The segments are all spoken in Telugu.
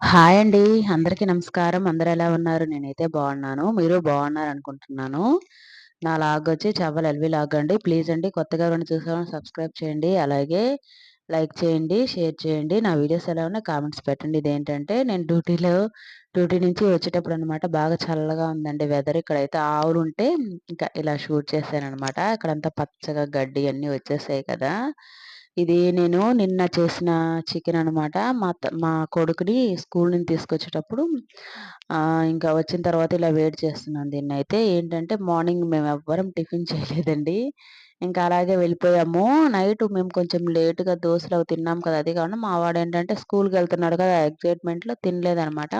హాయ్ అండి. అందరికీ నమస్కారం. అందరు ఎలా ఉన్నారు? నేనైతే బాగున్నాను. మీరు బాగున్నారనుకుంటున్నాను. నా లాగ్ వచ్చి చవ్వల్ ఎల్‌వి లాగ్ అండి. ప్లీజ్ అండి కొత్తగా రెండు చూసేవాళ్ళని సబ్స్క్రైబ్ చేయండి. అలాగే లైక్ చేయండి, షేర్ చేయండి. నా వీడియోస్ ఎలా ఉన్నాయి కామెంట్స్ పెట్టండి. ఇదేంటంటే నేను డ్యూటీలో డ్యూటీ నుంచి వచ్చేటప్పుడు అనమాట బాగా చల్లగా ఉందండి వెదర్. ఇక్కడైతే ఆవులు ఉంటే ఇంకా ఇలా షూట్ చేశాను అనమాట ఇక్కడంతా పచ్చగా గడ్డి అన్నీ వచ్చేసాయి కదా! ఇది నేను నిన్న చేసిన చికెన్ అనమాట. మా త మా కొడుకుని స్కూల్ నుంచి తీసుకొచ్చేటప్పుడు ఇంకా వచ్చిన తర్వాత ఇలా వేడి చేస్తున్నాను దీన్నయితే. ఏంటంటే మార్నింగ్ మేము ఎవ్వరం టిఫిన్ చేయలేదండి. ఇంకా అలాగే వెళ్ళిపోయాము. నైట్ మేము కొంచెం లేటుగా దోశలు అవి తిన్నాం కదా! అది కాకుండా మా వాడేంటంటే స్కూల్‌కెళ్తున్నాడు కదా! ఎగ్జైట్మెంట్లో తినలేదనమాట.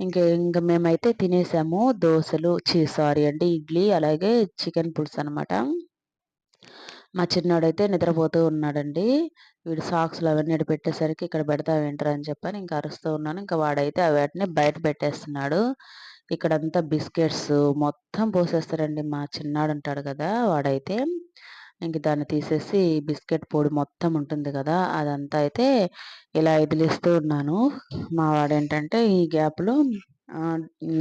ఇంకా ఇంకా మేమైతే తినేసాము. దోశలు చీ సారీ అండి ఇడ్లీ అలాగే చికెన్ పులుసనమాట. మా చిన్నోడైతే నిద్రపోతూ ఉన్నాడండి. వీడు సాక్స్‌లు అవన్నీ పెట్టేసరికి ఇక్కడ పెడతావేంట్రా అని చెప్పని ఇంకా అరుస్తూ ఉన్నాను. ఇంకా వాడైతే వాటిని బయట పెట్టేస్తున్నాడు. ఇక్కడంతా బిస్కెట్స్ మొత్తం పోసేస్తారండి మా చిన్నాడుంటాడు కదా! వాడైతే ఇంక దాన్ని తీసేసి బిస్కెట్ పొడి మొత్తం ఉంటుంది కదా! అదంతా అయితే ఇలా ఎదిలిస్తూ ఉన్నాను. మా వాడేంటంటే ఈ గ్యాప్‌లో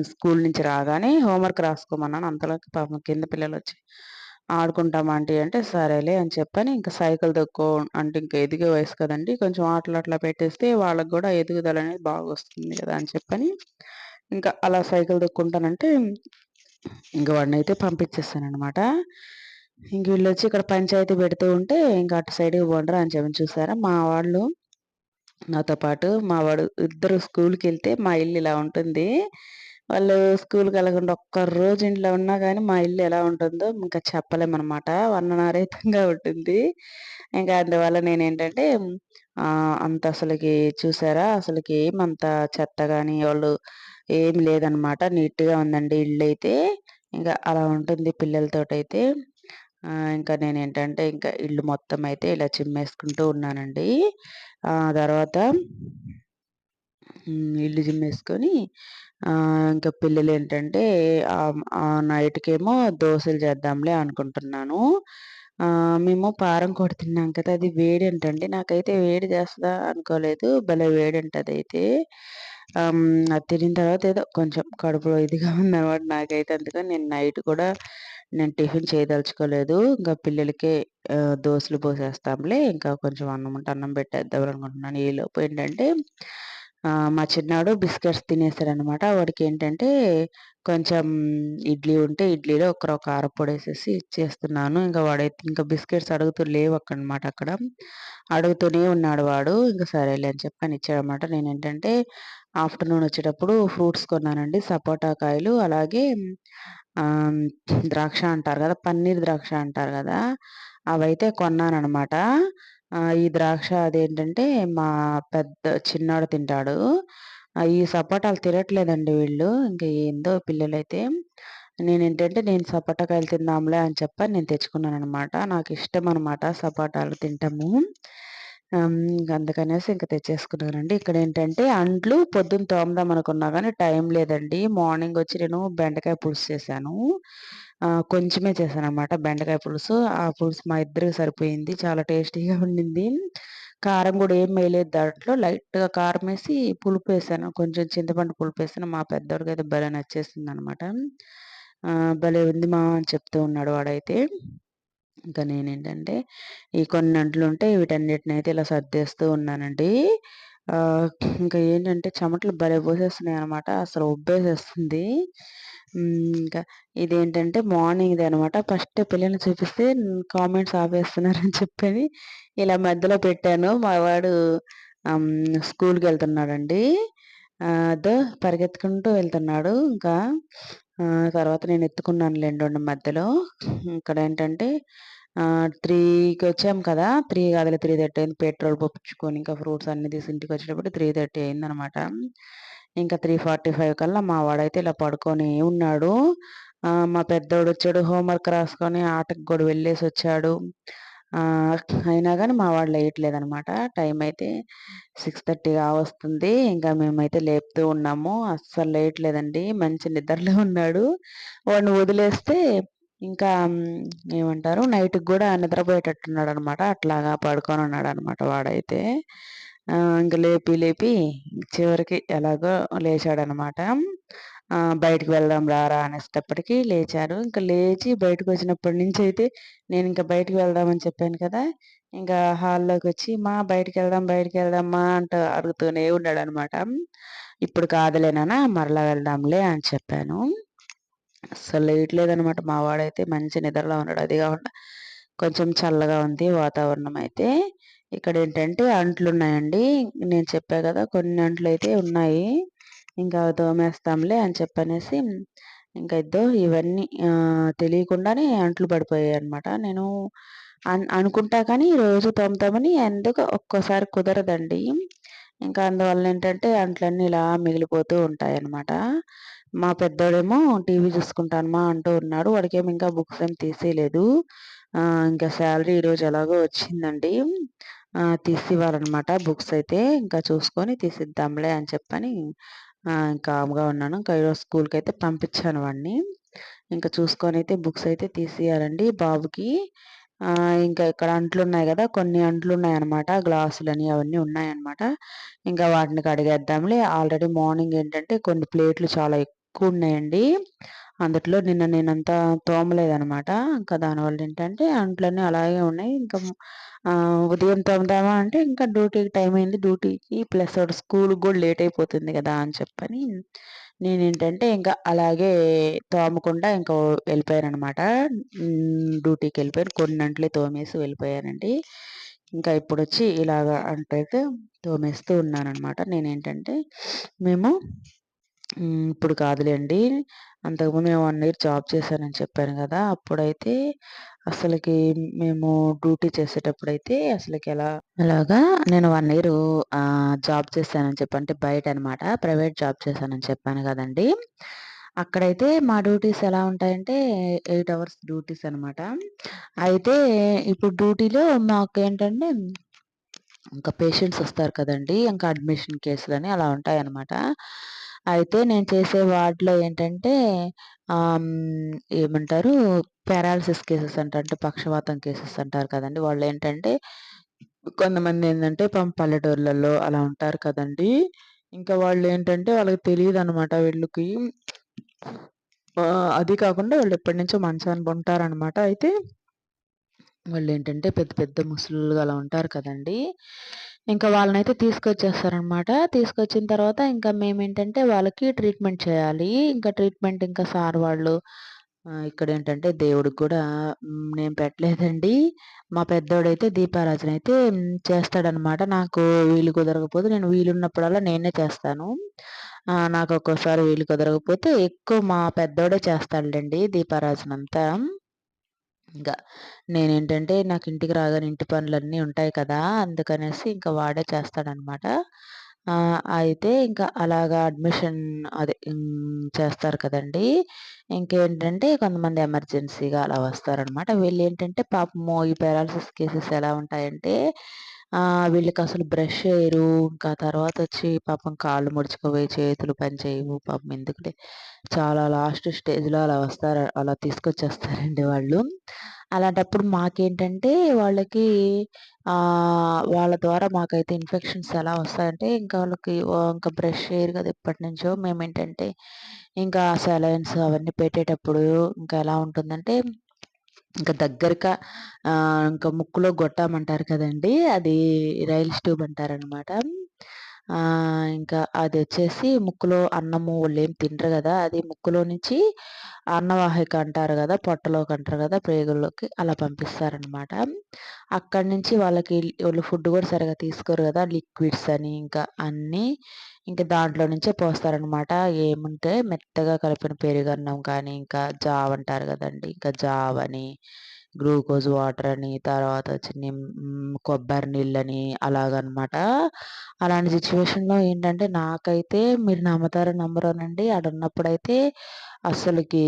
స్కూల్ నుంచి రాగానే హోంవర్క్ రాసుకోమన్నాను. అంతలోకి పాపం కింద పిల్లలు వచ్చి ఆడుకుంటాం ఆంటీ అంటే, సరేలే అని చెప్పని ఇంకా సైకిల్ తొక్కో అంటే ఇంకా ఎదిగే వయసు కదండీ! కొంచెం ఆటలు అట్లా పెట్టేస్తే వాళ్ళకి కూడా ఎదుగుదల అనేది బాగా వస్తుంది కదా అని చెప్పని ఇంకా అలా సైకిల్ తొక్కుంటానంటే ఇంక అయితే పంపించేస్తానమాట ఇంక వీళ్ళొచ్చి ఇక్కడ పంచాయతీ పెడుతూ ఉంటే ఇంకా అటు సైడ్‌కి పోండరా అని చెప్పి చూసారా మా వాళ్ళు నాతో పాటు మా వాడు ఇద్దరు స్కూల్‌కెళ్తే మా ఇల్లు ఇలా ఉంటుంది. వాళ్ళు స్కూల్ కలగకుండా ఒక్క ఒక్కరోజు ఇంట్లో ఉన్నా కానీ మా ఇల్లు ఎలా ఉంటుందో ఇంకా చెప్పలేమన్నమాట వర్ణనారహితంగా ఉంటుంది. ఇంకా అందువల్ల నేనేంటంటే ఏంటంటే అంత అసలుకి చూసారా అసలుకి ఏమంత చెత్త కానీ వాళ్ళు ఏమి లేదనమాట. నీట్‌గా ఉందండి ఇల్లు అయితే ఇంకా అలా ఉంటుంది పిల్లలతోటైతే. ఆహ్, ఇంకా నేనేంటంటే ఇంకా ఇల్లు మొత్తం అయితే ఇలా చిమ్మేసుకుంటూ ఉన్నానండి. తర్వాత ఇల్లు చిమ్మేసుకొని ఇంకా పిల్లలు ఏంటంటే నైట్‌కేమో దోశలు చేద్దాంలే అనుకుంటున్నాను. మేము పారం కోడి తిన్నాం కదా! అది వేడి ఏంటండి నాకైతే వేడి చేస్తుందా అనుకోలేదు. భలే వేడంటదైతే. ఉంటుంది అయితే అది తిరిగిన తర్వాత ఏదో కొంచెం కడుపులో ఇదిగా ఉందన్నమాట నాకైతే. అందుకని నేను నైట్ కూడా నేను టిఫిన్ చేయదలుచుకోలేదు. ఇంకా పిల్లలకే దోశలు పోసేస్తాంలే. ఇంకా కొంచెం అన్నం ఉంటే అన్నం పెట్టేద్దాం అనుకుంటున్నాను. ఈలోపు ఏంటంటే మా చిన్నాడు బిస్కెట్స్ తినేసాడనమాట. వాడికేంటంటే కొంచెం ఇడ్లీ ఉంటే ఇడ్లీలో ఒక రవ్వ వేసేసి ఇచ్చేస్తున్నాను. ఇంకా వాడైతే ఇంకా బిస్కెట్స్ అడుగుతూ లేవక్కడనమాట అక్కడ. అడుగుతూనే ఉన్నాడు వాడు. ఇంకా సరేలే అని చెప్పని ఇచ్చాడనమాట. నేనేంటంటే ఆఫ్టర్‌నూన్ వచ్చేటప్పుడు ఫ్రూట్స్ కొన్నానండి. సపోటా కాయలు అలాగే ద్రాక్ష అంటారు కదా! పన్నీర్ ద్రాక్ష అంటారు కదా! అవైతే కొన్నాననమాట. ఈ ద్రాక్ష అదేంటంటే మా పెద్ద చిన్నాడు తింటాడు. ఈ సపోటాలు తినట్లేదండి వీళ్ళు. ఇంకా ఏందో పిల్లలైతే. నేనేంటంటే నేను సపోటా కాయలు తిందాంలే అని చెప్పని నేను తెచ్చుకున్నాను అనమాట నాకు ఇష్టం అనమాట సపోటాలు తింటాము అందుకనేసి ఇంక తెచ్చేసుకున్నానండి. ఇక్కడ ఏంటంటే అంట్లు పొద్దున్న తోమదాం అనుకున్నా కానీ టైం లేదండి. మార్నింగ్ వచ్చి నేను బెండకాయ పులుసు చేశాను. కొంచెమే చేశాను అనమాట బెండకాయ పులుసు. ఆ పులుసు మా ఇద్దరికి సరిపోయింది. చాలా టేస్టీగా ఉండింది. కారం కూడా ఏం వేయలేదు దాంట్లో. లైట్‌గా కారం వేసి పులుపు వేసాను కొంచెం చింతపండు పులుపు వేసాను మా పెద్దోడికైతే భలే నచ్చేసింది అనమాట భలే ఉంది మా అని చెప్తూ ఉన్నాడు వాడైతే. ఇంకా నేనేంటంటే ఈ కొన్ని అంట్లు ఉంటే వీటన్నిటిని అయితే ఇలా సర్దేస్తూ ఉన్నానండి. ఇంకా ఏంటంటే చెమటలు భలే పోసేస్తున్నాయి అనమాట అసలు ఉబ్బేసేస్తుంది. ఇంకా ఇదేంటంటే మార్నింగ్‌ది అనమాట. ఫస్ట్ పిల్లల్ని చూపిస్తే కామెంట్స్ ఆపేస్తున్నారని చెప్పని ఇలా మధ్యలో పెట్టాను. మా వాడు స్కూల్కి వెళ్తున్నాడండి అదో పరిగెత్తుకుంటూ వెళ్తున్నాడు. ఇంకా తర్వాత నేను ఎత్తుకున్నాను లేండి మధ్యలో. ఇక్కడ ఏంటంటే త్రీకి వచ్చాం కదా! త్రీ కాదు త్రీ థర్టీ అయింది. పెట్రోల్ పోపించుకొని ఇంకా ఫ్రూట్స్ అన్ని తీసి ఇంటికొచ్చేటప్పటికి 3:30 అయిందనమాట. ఇంకా 3:45 కల్లా మా వాడైతే ఇలా పడుకొని ఉన్నాడు. మా పెద్దోడు వచ్చాడు హోంవర్క్ రాసుకొని ఆటకు కూడా వెళ్ళేసి వచ్చాడు అయినా కానీ మా వాడు లేయట్లేదనమాట. టైమయితే 6:30 కావస్తుంది. ఇంకా మేమైతే లేపుతూ ఉన్నాము. అస్సలు లేయట్లేదండి. మంచి నిద్రలో ఉన్నాడు. వాడిని వదిలేస్తే ఇంకా ఏమంటారు నైట్‌కి కూడా నిద్రపోయేటట్టున్నాడు అనమాట అట్లాగా పడుకొని ఉన్నాడనమాట వాడైతే. ఇంకా లేపి లేపి చివరికి ఎలాగో లేచాడనమాట. బయటకు వెళ్దాం రారా అనేటప్పటికీ లేచారు. ఇంకా లేచి బయటకు వచ్చినప్పటి నుంచి అయితే నేను ఇంకా బయటికి వెళ్దామని చెప్పాను కదా ఇంకా హాల్లోకి వచ్చి మా బయటకు వెళ్దాం బయటకు వెళ్దామా అంటూ అడుగుతూనే ఉన్నాడు అనమాట ఇప్పుడు కాదులేనా మరలా వెళ్దాంలే అని చెప్పాను. అస్సలు లేయట్లేదనమాట మా వాడైతే మంచి నిద్రలో ఉన్నాడు. అది కాకుండా కొంచెం చల్లగా ఉంది వాతావరణం అయితే. ఇక్కడ ఏంటంటే అంట్లు ఉన్నాయండి నేను చెప్పా కదా కొన్ని అంట్లు అయితే ఉన్నాయి. ఇంకా తోమేస్తాంలే అని చెప్పనేసి ఇంకా ఇద్దో ఇవన్నీ తెలియకుండానే అంట్లు పడిపోయాయి అనమాట నేను అనుకుంటా కానీ రోజు తోముతామని ఎందుకు ఒక్కోసారి కుదరదండి. ఇంకా అందువల్ల ఏంటంటే అంట్లన్నీ ఇలా మిగిలిపోతూ ఉంటాయి అన్నమాట మా పెద్దోడేమో టీవీ చూసుకుంటానమా అంటూ ఉన్నాడు. వాడికేమో ఇంకా బుక్స్ ఏం తీసేయలేదు. ఇంకా శాలరీ ఈరోజు ఎలాగో వచ్చిందండి. తీసివ్వాలన్నమాట బుక్స్ అయితే. ఇంకా చూసుకొని తీసిద్దాంలే అని చెప్పని కామ్గా ఉన్నాను. ఇంకా ఈరోజు స్కూల్కి అయితే పంపించాను వాడిని ఇంకా చూసుకొని అయితే బుక్స్ అయితే తీసేయాలండి బాబుకి. ఇంకా ఇక్కడ అంట్లు ఉన్నాయి కదా కొన్ని అంట్లు ఉన్నాయన్నమాట గ్లాసులని అవన్నీ ఉన్నాయన్నమాట. ఇంకా వాటిని కడిగేద్దాంలే. ఆల్రెడీ మార్నింగ్ ఏంటంటే కొన్ని ప్లేట్లు చాలా ఎక్కువ ఉన్నాయండి. అందుట్లో నిన్న నేనంతా తోమలేదనమాట ఇంకా దానివల్ల ఏంటంటే అంట్లన్నీ అలాగే ఉన్నాయి. ఇంకా ఉదయం తోముదామా అంటే ఇంకా డ్యూటీకి టైం అయింది. డ్యూటీకి ప్లస్ స్కూల్కి కూడా లేట్ అయిపోతుంది కదా అని చెప్పని నేనేంటంటే ఇంకా అలాగే తోమకుండా ఇంకా వెళ్ళిపోయాను అనమాట డ్యూటీకి వెళ్ళిపోయాను. కొన్ని అంట్లే తోమేసి వెళ్ళిపోయానండి. ఇంకా ఇప్పుడు వచ్చి ఇలాగ అంటే తోమేస్తూ ఉన్నాను అనమాట నేనేంటంటే మేము ఇప్పుడు కాదులేండి. అంతకుముందు నేను వన్ ఇయర్ జాబ్ చేశానని చెప్పాను కదా అప్పుడైతే అసలుకి మేము డ్యూటీ చేసేటప్పుడు అయితే అసలుకి ఎలా అలాగా నేను వన్ ఇయర్ జాబ్ చేశానని చెప్పి అంటే బయట అనమాట ప్రైవేట్ జాబ్ చేశానని చెప్పాను కదండి. అక్కడైతే మా డ్యూటీస్ ఎలా ఉంటాయంటే ఎయిట్ అవర్స్ డ్యూటీస్ అనమాట. అయితే ఇప్పుడు డ్యూటీలో మాకు ఏంటంటే ఇంకా పేషెంట్స్ వస్తారు కదండి ఇంకా అడ్మిషన్ కేసులని అలా ఉంటాయి అనమాట అయితే నేను చేసే వాటిలో ఏంటంటే ఏమంటారు? పారాలసిస్ కేసెస్ అంటారు అంటే పక్షవాతం కేసెస్ అంటారు కదండి. వాళ్ళు ఏంటంటే కొంతమంది ఏంటంటే పల్లెటూర్లలో అలా ఉంటారు కదండి. ఇంకా వాళ్ళు ఏంటంటే వాళ్ళకి తెలియదు అనమాట వీళ్ళకి అది కాకుండా వాళ్ళు ఎప్పటి నుంచో మంచాన్ని ఉంటారనమాట అయితే వాళ్ళు ఏంటంటే పెద్ద పెద్ద ముసలుగా అలా ఉంటారు కదండి. ఇంకా వాళ్ళనైతే తీసుకొచ్చేస్తారనమాట. తీసుకొచ్చిన తర్వాత ఇంకా మేమేంటంటే వాళ్ళకి ట్రీట్మెంట్ చేయాలి. ఇంకా ట్రీట్మెంట్ ఇంకా సార్ వాళ్ళు ఇక్కడ ఏంటంటే దేవుడికి కూడా నేను పెట్టలేదండి. మా పెద్దోడైతే దీపారాజన అయితే చేస్తాడనమాట. నాకు వీలు కుదరకపోతే నేను వీలున్నప్పుడల్లా నేనే చేస్తాను. నాకు ఒక్కోసారి వీలు కుదరకపోతే ఎక్కువ మా పెద్దోడే చేస్తాడండి దీపారాజన అంతా. ఇంకా నేనేంటంటే నాకు ఇంటికి రాగానే ఇంటి పనులన్నీ ఉంటాయి కదా! అందుకనేసి ఇంకా వాడే చేస్తాడనమాట. అయితే ఇంకా అలాగా అడ్మిషన్ అదే చేస్తారు కదండి! ఇంకేంటంటే కొంతమంది ఎమర్జెన్సీగా అలా వస్తారనమాట. వీళ్ళు ఏంటంటే పాపము ఈ పారాలసిస్ కేసెస్ ఎలా ఉంటాయంటే వీళ్ళకి అసలు బ్రష్ చేయరు ఇంకా తర్వాత వచ్చి పాపం కాళ్ళు ముడుచుకుపోయి చేతులు పని చేయవు. పాపం ఎందుకులే? చాలా లాస్ట్ స్టేజ్లో అలా వస్తారు. అలా తీసుకొచ్చేస్తారండి వాళ్ళు. అలాంటప్పుడు మాకేంటంటే వాళ్ళకి వాళ్ళ ద్వారా మాకైతే ఇన్ఫెక్షన్స్ ఎలా వస్తాయంటే ఇంకా వాళ్ళకి ఇంకా బ్రష్ చేయరు కదా ఎప్పటి నుంచో మేమేంటంటే ఇంకా సెలైన్స్ అవన్నీ పెట్టేటప్పుడు ఇంకా ఎలా ఉంటుందంటే ఇంకా దగ్గరగా ఇంకా ముక్కులో గొట్టామంటారు కదండి అది రైల్ ట్యూబ్ అంటారనమాట. ఇంకా అది వచ్చేసి ముక్కులో అన్నము వాళ్ళు ఏం తినరు కదా అది ముక్కులో నుంచి అన్నవాహిక అంటారు కదా పొట్టలోకి అంటారు కదా ప్రేగుల్లోకి అలా పంపిస్తారనమాట అక్కడి నుంచి వాళ్ళకి వాళ్ళు ఫుడ్ కూడా సరిగా తీసుకోరు కదా లిక్విడ్స్ అని ఇంకా అన్నీ ఇంకా దాంట్లో నుంచే పోస్తారనమాట ఏముంటే మెత్తగా కలిపిన పెరుగన్నం కానీ ఇంకా జావ్ అంటారు కదండి ఇంకా జావ్ అని గ్లూకోజ్ వాటర్ అని తర్వాత వచ్చి కొబ్బరి నీళ్ళని అలాగనమాట. అలాంటి సిచ్యువేషన్లో ఏంటంటే నాకైతే మీరు నమ్ముతారో నమ్మరోనండి అక్కడ ఉన్నప్పుడైతే అసలుకి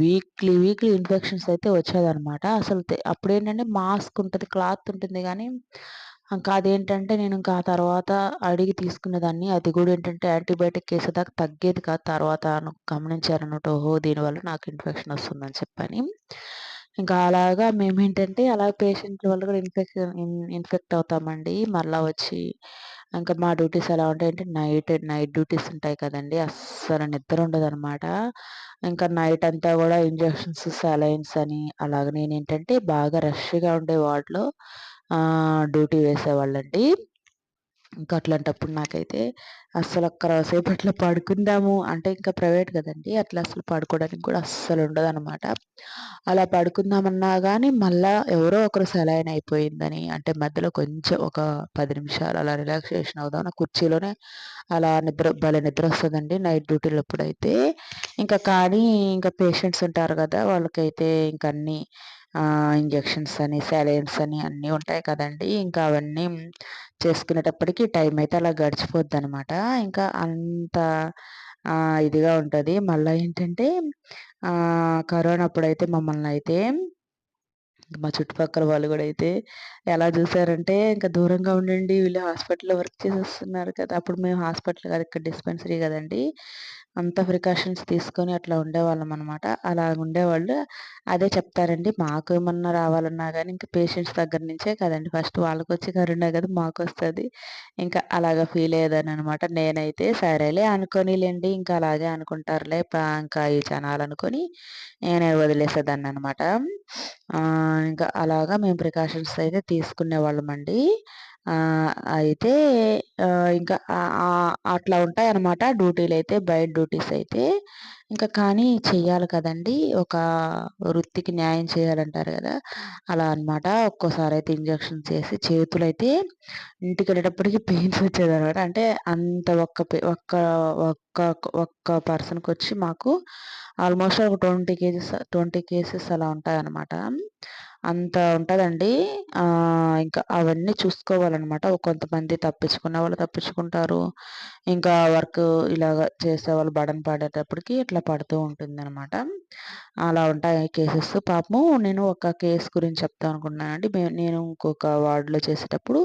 వీక్లీ వీక్లీ ఇన్ఫెక్షన్స్ అయితే వచ్చేదనమాట. అసలు అప్పుడు ఏంటంటే మాస్క్ ఉంటుంది క్లాత్ ఉంటుంది కానీ ఇంకా అదేంటంటే నేను ఇంకా ఆ తర్వాత అడిగి తీసుకునేదాన్ని అది కూడా ఏంటంటే యాంటీబయాటిక్ వేసేదాకా తగ్గేది కాదు. తర్వాత గమనించారన్నట్టు ఓహో దీనివల్ల నాకు ఇన్ఫెక్షన్ వస్తుందని చెప్పని. ఇంకా అలాగా మేమేంటంటే అలా పేషెంట్ల వల్ల కూడా ఇన్ఫెక్షన్ ఇన్ఫెక్ట్ అవుతామండి మళ్ళీ వచ్చి ఇంకా మా డ్యూటీస్ ఎలా ఉంటాయంటే నైట్ నైట్ డ్యూటీస్ ఉంటాయి కదండీ! అస్సలు నిద్ర ఉండదనమాట. ఇంకా నైట్ అంతా కూడా ఇంజెక్షన్స్, సెలైన్స్ అని అలాగ నేనేంటంటే బాగా రష్‌గా ఉండే వార్డ్‌లో డ్యూటీ వేసేవాళ్ళండి. ఇంకా అట్లాంటప్పుడు నాకైతే అస్సలు అక్కడసేపు అట్లా పడుకుందాము అంటే ఇంకా ప్రైవేట్ కదండీ! అట్లా అసలు పడుకోవడానికి కూడా అస్సలు ఉండదనమాట. అలా పడుకుందామన్నా కానీ మళ్ళా ఎవరో ఒకరు సెలైన్ అయిపోయిందని అంటే మధ్యలో కొంచెం ఒక పది నిమిషాలు అలా రిలాక్సేషన్ అవుదామని కుర్చీలోనే అలా నిద్ర భలే నిద్ర వస్తుందండి నైట్ డ్యూటీలు డ్యూటీలప్పుడైతే. ఇంకా కానీ ఇంకా పేషెంట్స్ ఉంటారు కదా వాళ్ళకైతే ఇంక అన్నీ ఇంజెక్షన్స్ అని, సెలైన్స్ అని అన్నీ ఉంటాయి కదండీ! ఇంకా అవన్నీ చేసుకునేటప్పటికి టైం అయితే అలా గడిచిపోద్దనమాట. ఇంకా అంత ఇదిగా ఉంటుంది మళ్ళీ ఏంటంటే కరోనా అప్పుడైతే మమ్మల్ని అయితే మా చుట్టుపక్కల వాళ్ళు కూడా అయితే ఎలా చూసారంటే ఇంకా దూరంగా ఉండండి వీళ్ళు హాస్పిటల్‌లో వర్క్ చేసేస్తున్నారు కదా! అప్పుడు మేము హాస్పిటల్ కాదు ఇక్కడ డిస్పెన్సరీ కదండి అంత ప్రికాషన్స్ తీసుకొని అట్లా ఉండేవాళ్ళం అనమాట అలా ఉండేవాళ్ళు. అదే చెప్తారండి మాకు ఏమన్నా రావాలన్నా కానీ ఇంకా పేషెంట్స్ దగ్గర నుంచే కదండి ఫస్ట్ వాళ్ళకొచ్చే కరోనా కదా మాకు వస్తుంది ఇంకా అలాగా ఫీల్ అయ్యేదాన్ని అనమాట నేనైతే సరేలే అనుకోనిలేండి ఇంకా అలాగే అనుకుంటారులే ఇంకా ఈ జనాలు అనుకొని నేనే వదిలేసేదాన్ని అనమాట ఇంకా అలాగా మేము ప్రికాషన్స్ అయితే తీసుకునే వాళ్ళమండి అయితే ఇంకా అట్లా ఉంటాయి అనమాట డ్యూటీలు అయితే బయట డ్యూటీస్ అయితే. ఇంకా కానీ చెయ్యాలి కదండీ! ఒక వృత్తికి న్యాయం చేయాలంటారు కదా అలా అనమాట. ఒక్కోసారి అయితే ఇంజెక్షన్స్ చేసి చేతులైతే ఇంటికెళ్ళేటప్పటికి పెయిన్స్ వచ్చేదనమాట. అంటే అంత ఒక్క ఒక్క ఒక్క ఒక్క ఒక్క పర్సన్‌కొచ్చి మాకు ఆల్మోస్ట్ ఒక 20 కేజెస్ 20 కేసెస్ అలా ఉంటాయన్నమాట. అంత ఉంటుందండి ఇంకా అవన్నీ చూసుకోవాలనమాట. కొంతమంది తప్పించుకున్న వాళ్ళు తప్పించుకుంటారు. ఇంకా వర్క్ ఇలాగ చేసేవాళ్ళు బడన్ పడేటప్పటికి ఇట్లా పడుతూ ఉంటుందనమాట. అలా ఉంటాయి కేసెస్. పాపము నేను ఒక కేస్ గురించి చెప్తాను అనుకున్నానండి మే నేను ఇంకొక వార్డ్‌లో చేసేటప్పుడు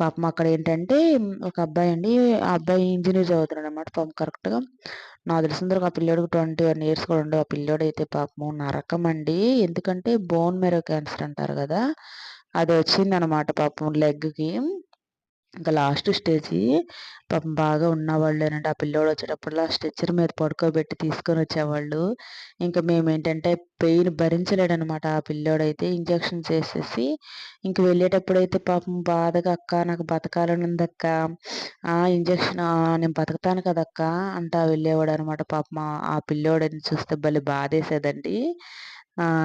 పాపం అక్కడ ఏంటంటే ఒక అబ్బాయండి. ఆ అబ్బాయి ఇంజినీర్ చదువుతున్నాడనమాట. పాపం కరెక్ట్‌గా నాకు తెలిసినందుకు వరకు ఆ పిల్లోడికి 21 ఇయర్స్ కూడా ఉండవు. ఆ పిల్లోడైతే పాపము అండి ఎందుకంటే బోన్ మెరో క్యాన్సర్ అంటారు కదా అది వచ్చిందనమాట పాపం లెగ్‌కి. ఇంకా లాస్ట్ స్టేజి. పాపం బాగా ఉన్నవాళ్ళేనండి. ఆ పిల్లోడు వచ్చేటప్పుడు ఆ స్ట్రెచ్చర్ మీద పడుకోబెట్టి తీసుకొని వచ్చేవాళ్ళు ఇంకా మేము మేమేంటంటే పెయిన్ భరించలేడనమాట ఆ పిల్లోడైతే. ఇంజక్షన్ ఏసేసి ఇంక వెళ్ళేటప్పుడైతే పాపం బాధగా "అక్క నాకు బతకాలని ఉందక్క ఆ ఇంజెక్షన్ నేను బతుకుతాను కదక్క" అంటా వెళ్ళేవాడనమాట. పాపం ఆ ఆ పిల్లోడిని చూస్తే భలే బాధేసేదండి.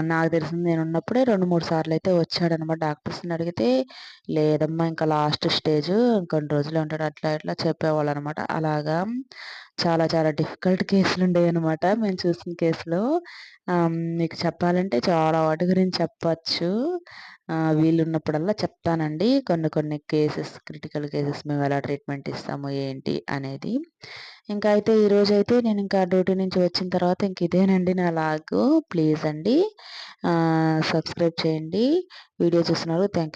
నాకు తెలిసింది నేను ఉన్నప్పుడే రెండు మూడు సార్లు అయితే వచ్చాడనమాట. డాక్టర్స్‌ని అడిగితే లేదమ్మా ఇంకా లాస్ట్ స్టేజ్ ఇంకొన్ని రోజులు ఉంటాడు. అట్లా ఇట్లా చెప్పేవాళ్ళు అనమాట అలాగా చాలా చాలా డిఫికల్ట్ కేసులు ఉండేవి అనమాట మేము చూసిన కేసులో. మీకు చెప్పాలంటే చాలా వాటి గురించి చెప్పచ్చు. వీలున్నప్పుడల్లా చెప్తానండి. కొన్ని కొన్ని కేసెస్ క్రిటికల్ కేసెస్ మేము ఎలా ట్రీట్మెంట్ ఇస్తాము ఏంటి అనేది. ఇంకా అయితే ఈరోజు అయితే నేను ఇంకా డ్యూటీ నుంచి వచ్చిన తర్వాత ఇంక ఇదేనండి నా లాగు. ప్లీజ్ అండి సబ్స్క్రైబ్ చేయండి. వీడియో చూస్తున్నారు. Thank you.